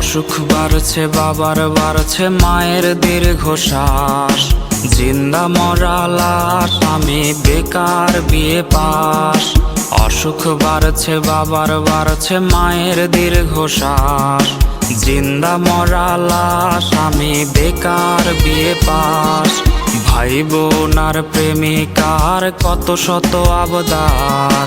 অসুখ বাড়ছে, বাবার বাড়ছে, মায়ের দীর্ঘশ্বাস। জিন্দা মরা লাশ, আমি বেকার বিয়ে পাস। অসুখ বাড়ছে, বাবার বাড়ছে, মায়ের দীর্ঘশ্বাস। জিন্দা মরা লাশ, আমি বেকার বিয়ে পাস। ভাই বোন আর প্রেমিকার কত শত আবদার।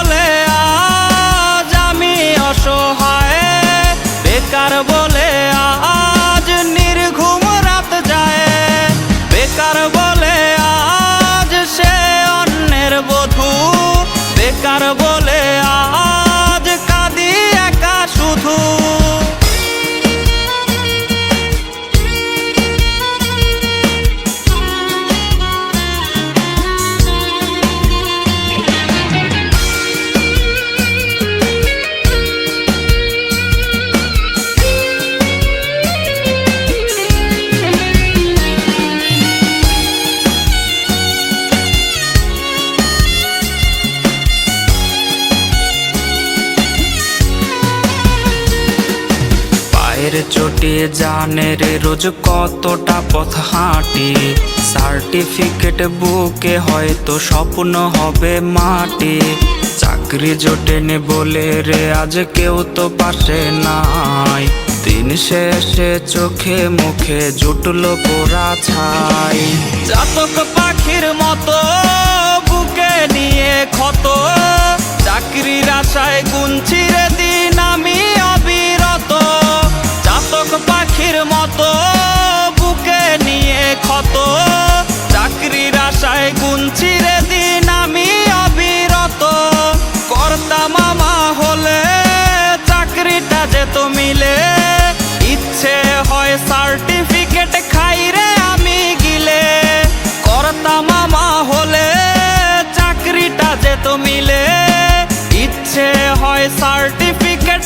বেকার বলে পায়ের চোটে, জানের রোজ কতটা পথ হাঁটি। সার্টিফিকেট বুকে হয়তো স্বপ্ন হবে মাটি। চাকরি জোটেনি বলে রে, আজ কেউ তো পাশে নাই। দিন শেষে চোখে মুখে জুটলো পোড়া ছাই। জাতক পাখির মতো বুকে নিয়ে ক্ষত। চাকরির আশায় গুনছি সার্টিফিকেট খাই রে আমি গিলে। কর্তা মামা হলে চাকরিটা যেত মিলে। ইচ্ছে হয় সার্টিফিকেট